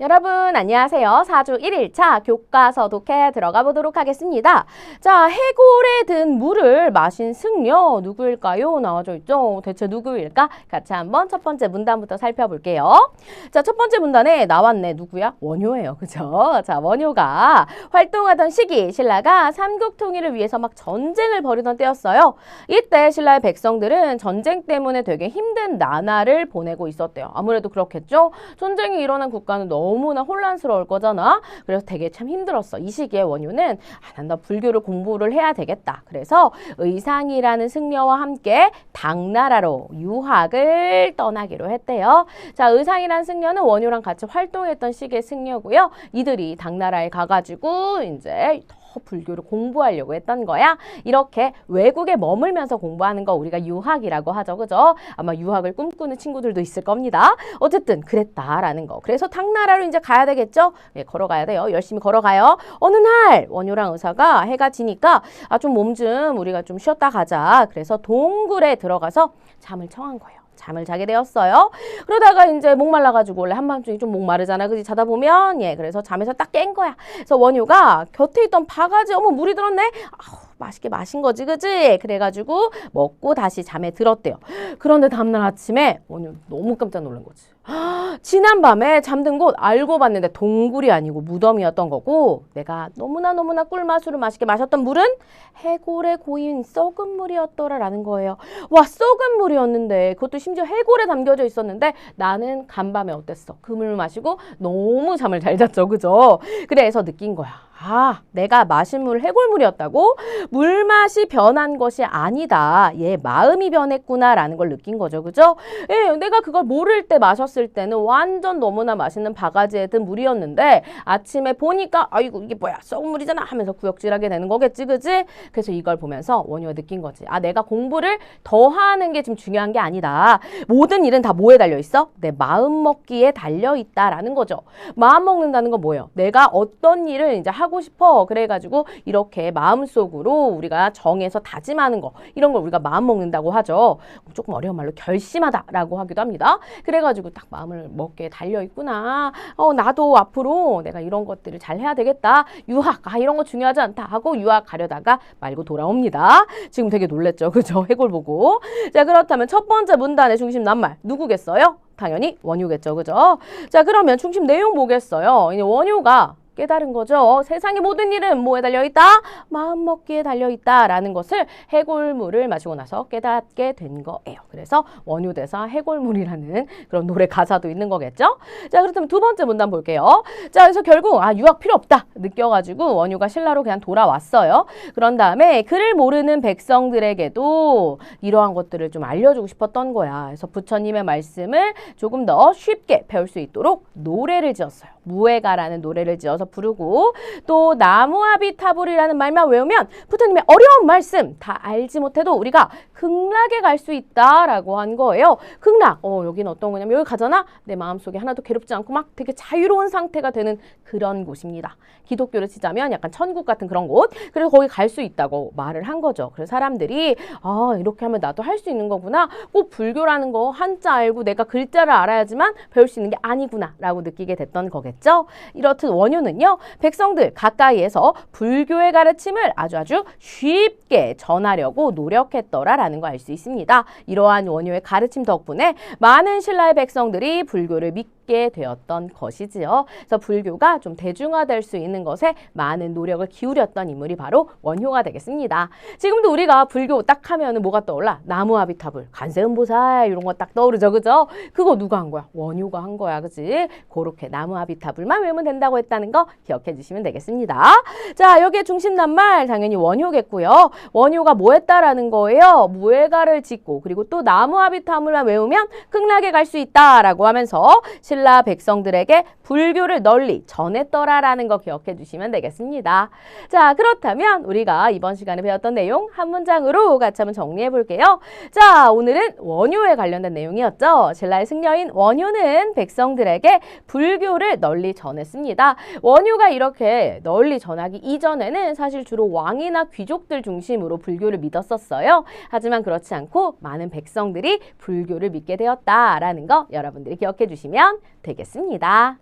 여러분 안녕하세요. 4주 1일차 교과서 독해 들어가 보도록 하겠습니다. 자, 해골에 든 물을 마신 승려 누구일까요? 나와져 있죠. 대체 누구일까? 같이 한번 첫 번째 문단부터 살펴볼게요. 자, 첫 번째 문단에 나왔네. 누구야? 원효예요. 그죠? 자, 원효가 활동하던 시기 신라가 삼국 통일을 위해서 막 전쟁을 벌이던 때였어요. 이때 신라의 백성들은 전쟁 때문에 되게 힘든 나날을 보내고 있었대요. 아무래도 그렇겠죠? 전쟁이 일어난 국가는 너무 나 혼란스러울 거잖아. 그래서 되게 참 힘들었어. 이 시기에 원효는 아, 난나 불교를 공부를 해야 되겠다. 그래서 의상이라는 승려와 함께 당나라로 유학을 떠나기로 했대요. 자, 의상이라는 승려는 원효랑 같이 활동했던 시기의 승려고요. 이들이 당나라에 가가지고 이제 더 불교를 공부하려고 했던 거야. 이렇게 외국에 머물면서 공부하는 거 우리가 유학이라고 하죠. 그죠? 아마 유학을 꿈꾸는 친구들도 있을 겁니다. 어쨌든 그랬다라는 거. 그래서 당나라로 이제 가야 되겠죠? 네, 걸어가야 돼요. 열심히 걸어가요. 어느 날 원효랑 의사가 해가 지니까 아, 좀 몸 좀 우리가 좀 쉬었다 가자. 그래서 동굴에 들어가서 잠을 청한 거예요. 잠을 자게 되었어요. 그러다가 이제 목말라가지고 원래 한밤중에 좀 목마르잖아. 그지? 자다 보면, 예, 그래서 잠에서 딱 깬 거야. 그래서 원효가 곁에 있던 바가지, 어머, 물이 들었네? 아우, 맛있게 마신 거지, 그지? 그래가지고 먹고 다시 잠에 들었대요. 그런데 다음날 아침에 원효 너무 깜짝 놀란 거지. 지난 밤에 잠든 곳 알고 봤는데 동굴이 아니고 무덤이었던 거고 내가 너무나 너무나 꿀맛으로 맛있게 마셨던 물은 해골에 고인 썩은 물이었더라라는 거예요. 와 썩은 물이었는데 그것도 심지어 해골에 담겨져 있었는데 나는 간밤에 어땠어? 그 물을 마시고 너무 잠을 잘 잤죠. 그죠? 그래서 느낀 거야. 아, 내가 마신 물 해골물이었다고? 물맛이 변한 것이 아니다. 얘 마음이 변했구나라는 걸 느낀 거죠. 그죠? 예, 내가 그걸 모를 때 마셨을 때는 완전 너무나 맛있는 바가지에 든 물이었는데 아침에 보니까 아이고 이게 뭐야 썩은 물이잖아 하면서 구역질하게 되는 거겠지. 그지? 그래서 이걸 보면서 원효가 느낀 거지. 아, 내가 공부를 더 하는 게 지금 중요한 게 아니다. 모든 일은 다 뭐에 달려 있어? 내 마음 먹기에 달려 있다라는 거죠. 마음 먹는다는 건 뭐예요? 내가 어떤 일을 이제 하고 싶어. 그래가지고 이렇게 마음속으로 우리가 정해서 다짐하는 거 이런 걸 우리가 마음 먹는다고 하죠. 조금 어려운 말로 결심하다라고 하기도 합니다. 그래가지고 딱 마음을 먹게 달려 있구나. 어 나도 앞으로 내가 이런 것들을 잘 해야 되겠다. 유학 아 이런 거 중요하지 않다 하고 유학 가려다가 말고 돌아옵니다. 지금 되게 놀랬죠, 그죠? 해골 보고. 자 그렇다면 첫 번째 문단의 중심 낱말 누구겠어요? 당연히 원효겠죠, 그죠? 자 그러면 중심 내용 보겠어요. 원효가 깨달은 거죠. 세상의 모든 일은 뭐에 달려 있다? 마음 먹기에 달려 있다 라는 것을 해골물을 마시고 나서 깨닫게 된 거예요. 그래서 원효대사 해골물이라는 그런 노래 가사도 있는 거겠죠. 자, 그렇다면 두 번째 문단 볼게요. 자, 그래서 결국 아 유학 필요 없다 느껴가지고 원효가 신라로 그냥 돌아왔어요. 그런 다음에 글을 모르는 백성들에게도 이러한 것들을 좀 알려주고 싶었던 거야. 그래서 부처님의 말씀을 조금 더 쉽게 배울 수 있도록 노래를 지었어요. 무해가라는 노래를 지어서 부르고 또 나무아비타불이라는 말만 외우면 부처님의 어려운 말씀 다 알지 못해도 우리가 극락에 갈 수 있다라고 한 거예요. 극락. 어, 여기는 어떤 거냐면 여기 가잖아. 내 마음속에 하나도 괴롭지 않고 막 되게 자유로운 상태가 되는 그런 곳입니다. 기독교를 치자면 약간 천국 같은 그런 곳. 그래서 거기 갈 수 있다고 말을 한 거죠. 그래서 사람들이 아, 이렇게 하면 나도 할 수 있는 거구나. 꼭 불교라는 거 한자 알고 내가 글자를 알아야지만 배울 수 있는 게 아니구나라고 느끼게 됐던 거겠죠. 이렇듯 원효는 요. 백성들 가까이에서 불교의 가르침을 아주 아주 쉽게 전하려고 노력했더라라는 거알수 있습니다. 이러한 원효의 가르침 덕분에 많은 신라의 백성들이 불교를 믿 게 되었던 것이지요. 그래서 불교가 좀 대중화될 수 있는 것에 많은 노력을 기울였던 인물이 바로 원효가 되겠습니다. 지금도 우리가 불교 딱 하면은 뭐가 떠올라? 나무아비타불, 관세음보살 이런 거 딱 떠오르죠, 그죠? 그거 누가 한 거야? 원효가 한 거야, 그지? 그렇게 나무아비타불만 외우면 된다고 했다는 거 기억해 주시면 되겠습니다. 자, 여기에 중심 낱말 당연히 원효겠고요. 원효가 뭐 했다라는 거예요? 무예가를 짓고 그리고 또 나무아비타불만 외우면 극락에 갈 수 있다라고 하면서 신라 백성들에게 불교를 널리 전했더라라는 거 기억해 주시면 되겠습니다. 자, 그렇다면 우리가 이번 시간에 배웠던 내용 한 문장으로 같이 한번 정리해 볼게요. 자, 오늘은 원효에 관련된 내용이었죠. 신라의 승려인 원효는 백성들에게 불교를 널리 전했습니다. 원효가 이렇게 널리 전하기 이전에는 사실 주로 왕이나 귀족들 중심으로 불교를 믿었었어요. 하지만 그렇지 않고 많은 백성들이 불교를 믿게 되었다라는 거 여러분들이 기억해 주시면 되겠습니다.